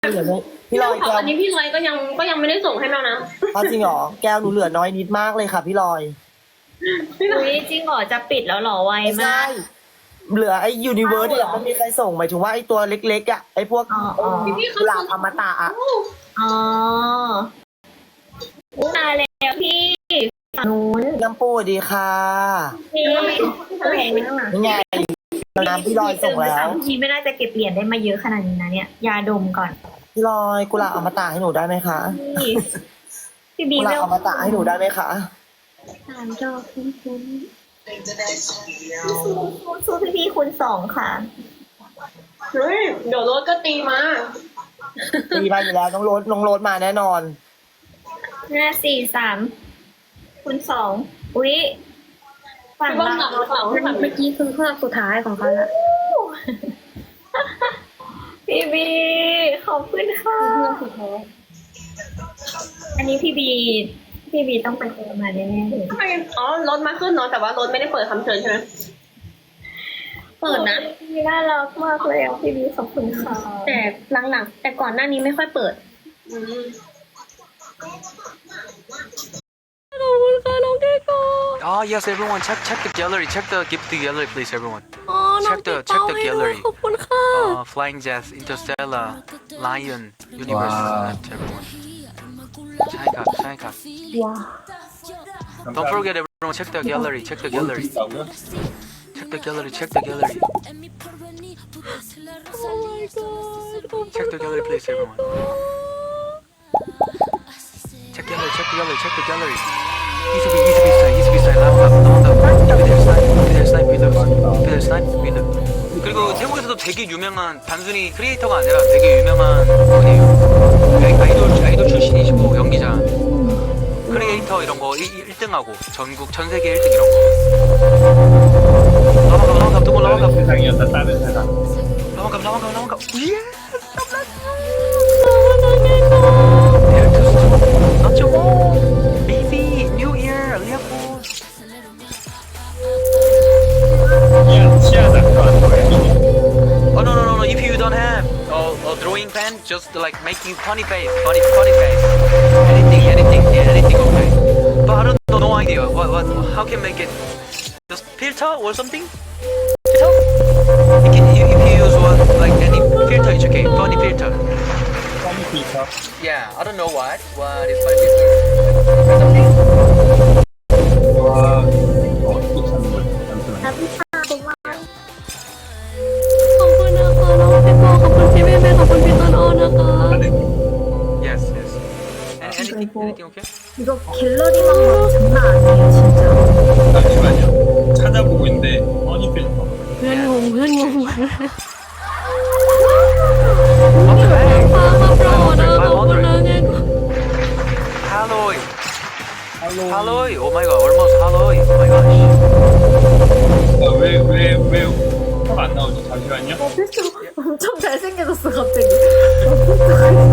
เหลือน้อยพี่ลอยขแก้วอันนี้พี่ลอยก็ยังก็ยังไม่ได้ส่งให้แมวนะเอาจริงเหรอแก้วหนูเหลือน้อยนิดมากเลยค่ะ พี่ลอยอุ้ยจริงเหรอจะปิดแล้วเหรอไวไม่มาใช่ก เหลือไอ้ยูนิเวิร์สเอาเหรเนี่ยอไม่มีใครส่งหมายถึงว่าไอ้ตัวเล็กๆอะไอ้พวกอ๋ออ๋อ พี่เขากุหลาส่บงอมตะอะอ๋ออุ๊ยตายแล้วพี่ฝั่งนู้นน้ำปูสวัสดีค่ะพี่โอเคไม่ต้องมานี่ไงน้ำพี่ลอยส่งแล้ว พี่ไม่น่าจะเก็บเหรียญได้มาเยอะขนาดนี้นะเนี่ยยาดมก่อน พี่ลอยกุหลาบอมตะให้หนูได้ไหมคะพี่พี่บีกุหลาไม่บอมตะให้หนูได้ไหมคะสามจอคุ้นคุ้นสู้พี่พี่คูณสองค่ะ เฮ้ยเดี๋ยวรถก็ตีมาตีมาอยู่แล้วน้องโรถน้องโรถมาแน่นอนห้าสี่สามคูณสองอุ้ยฝั่งพี่บ้องหลัเราบหรือเปล่าหลับเมื่อกี้คือเครื่องสุดท้ายของเขาละ พี่บี ขอบคุณค่ะเครื่องสุดท้ายอันนี้พี่บี พี่บีต้องไปเจอมาแน่ๆเลยทำไมอ๋อรถมาขึ้นเนาะแต่ว่ารถไม่ได้เปิดคำเชิญใช่ไหมเปิดนะ พี่น่ารักมากเลยอะพี่บีขอบคุณค่ะแต่หลังๆแต่ก่อนหน้านี้ไม่ค่อยเปิด อืม Oh yes, everyone, check check the gallery. Check the gift gallery, please, everyone. อ๋อน้อง check the check the gallery. Uh, Flying jazz, Interstellar, Lion, Universe, Wow. and everyone. out. ว้าว Don't forget everyone check the gallery. Check the gallery. Check the gallery. Check the gallery. oh my god ขอบคุณ Check the gallery, please, everyone. Check gallery. Check the gallery. Check the gallery. Easy, easy, easy, easy, easy. Left, left, no, no. Easy, left, left. A snipe. With us. 그리고 태국에서도 되게 유명한 단순히 크리에이터가 아니라 되게 유명한 분이에요. 아이돌 아이돌 출신이시고 연기자. 크리에이터 이런 거 1, 등 하고 전국 전 세계 1등 이런 거. 라방갑 두번 다른 라방갑 세상이었다 다른 세상 라방갑 라방갑 라방갑. 예. just like making funny face, funny, funny face. Anything, anything, anything okay. But I don't know, no idea what, what, how can make it. Just filter or something? Filter? You can, if you use one, like any filter, it's okay. Funny filter. Funny filter. Yeah, I don't know what. What is funny filter? Something? Uh, 이거 갤러리 방법 장난 아니에요 진짜 잠시만요. 찾아보고 있는데 허니 필터. 우연히 우연히 온 거야. Alloy. Alloy. Oh my god. 왜왜왜안 나오지? 잠시만요. 어, 엄청 잘생겨졌어 갑자기 어,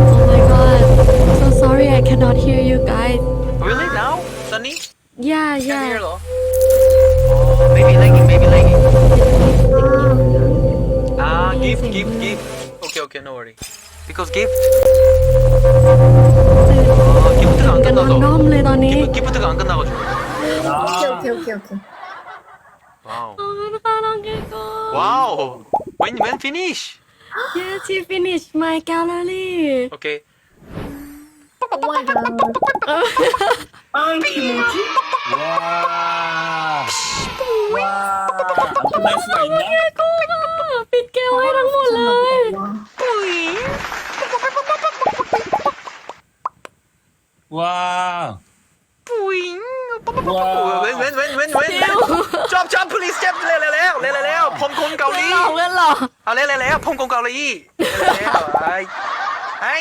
I cannot hear you guys. Really now, Sunny? Yeah, yeah. Can't hear. Oh, maybe lagging, maybe lagging. Ah, gift, gift, gift. Okay, okay, no worry. Because gift. 아, 기프트가 oh, 안 약간 끝나서. 랜덤 레더니. 기프, 기프트가 안 끝나가지고. 오케이 오케이 오케이 오케이. 와우. 너무 사랑해요. 와우. When when finish? Yes, he finished my gallery. Okay. 와와안 끝날 수가 있나 ปิดแก้วให้ทั้งหมดเลย 와 뿌잉. 와. 웬, 웬, 웬, 웬, 웬. 점프, 점프, please, 점프. 레레레오, 레레레오. 폼콘 เพื่อน 가오리. หล่อเพื่อนหล่อ เอาเร็วๆแล้วพงกงเกาหลีเร็วๆไอ้ไอ้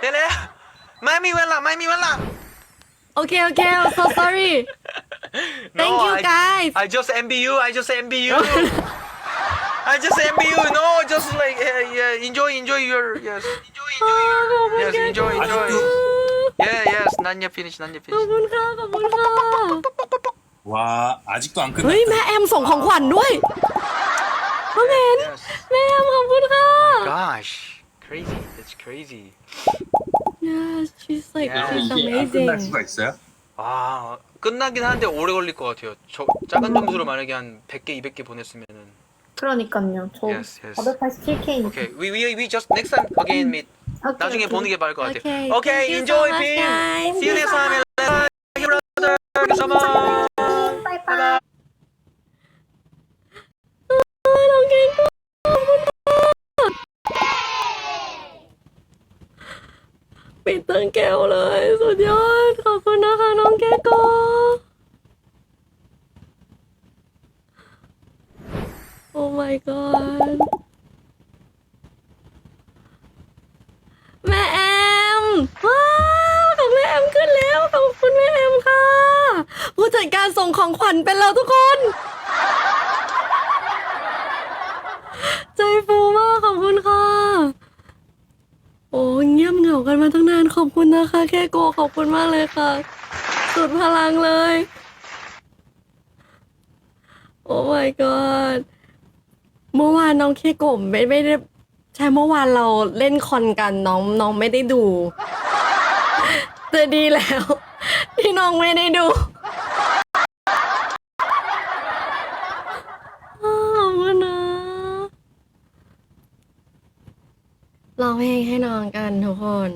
เร็วๆ ไม่มีเวลาไม่มีเวลา โอเคโอเค I'm so sorry thank No, you I- guys I just envy you I just envy you I just envy you no just like uh, yeah, enjoy enjoy your yes enjoy enjoy your yes enjoy enjoy yeah yes not yet finish not yet ขอบ finish คุณค่ะขอบคุณค่ะ 와 아직도 안 เฮ้ย 끝났다 แม่แอมส่งของขวัญด้วยน้องเห็น yes แม่แอมขอบคุณค่ะ gosh crazy it's crazy. Yeah, she's like Yeah. she's 이게 안 끝날 amazing. 수가 있어요? 아 끝나긴 하는데 오래 걸릴 것 같아요. 저 작은 점수로 만약에 한 100개, 200개 보냈으면은. 그러니까요. 저 Yes, yes. 487K니까. Okay, we we we just next time again meet. 나중에 보는 게 빠를 것 같아요. Okay, Okay, thank you enjoy, so much, Pin. guys. See you next time. Thank you, brother. Thank you so much. ปิดตั้งแก้วเลย สุดยอด ขอบคุณนะคะ น้องแกโกโอ้ my god แม่แอม ว้าวของแม่แอมขึ้นแล้ว ขอบคุณแม่แอมค่ะ ผู้จัดการส่งของขวัญเป็นแล้วทุกคน ใจฟูมากขอบคุณค่ะ โอ้เงียบเหงากันมาตั้งนานขอบคุณนะคะ แค่โกขอบคุณมากเลยค่ะ สุดพลังเลย โอ้ my god เมื่อวานน้องเคโกะไม่ไม่ได้ใช่เมื่อวานเราเล่นคอนกันน้องน้องไม่ได้ดู แต่ดีแล้ว ที่น้องไม่ได้ดู อ้าวขอบคุณนะ ร้องเพลงให้น้องกันทุกคน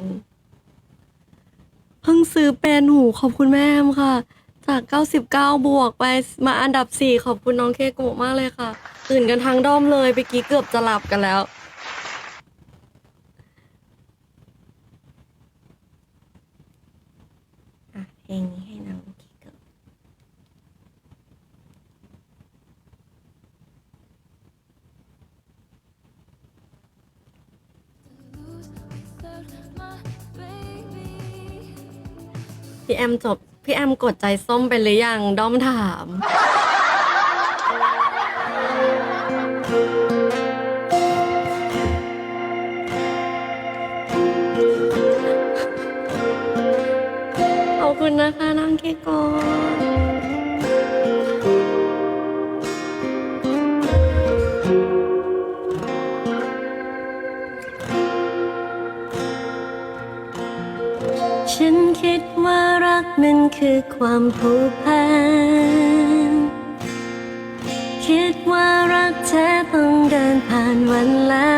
เพิ่งซื้อเป็นหูขอบคุณแม่แอมค่ะ จาก 99 บวกไปมาอันดับ 4 ขอบคุณน้องเคโกะมากเลยค่ะ ตื่นกันทั้งด้อมเลยไปกี้เกือบจะหลับกันแล้ว อะ เพลงนี้ให้น้องเคโกะ พี่แอมจบ พี่แอมกดใจส้มไปหรือยัง ด้อมถาม ขอบคุณนะคะน้องเคโก ฉันคิดว่ารักมันคือความผูกพัน คิดว่ารักแท้ต้องเดินผ่านวันและ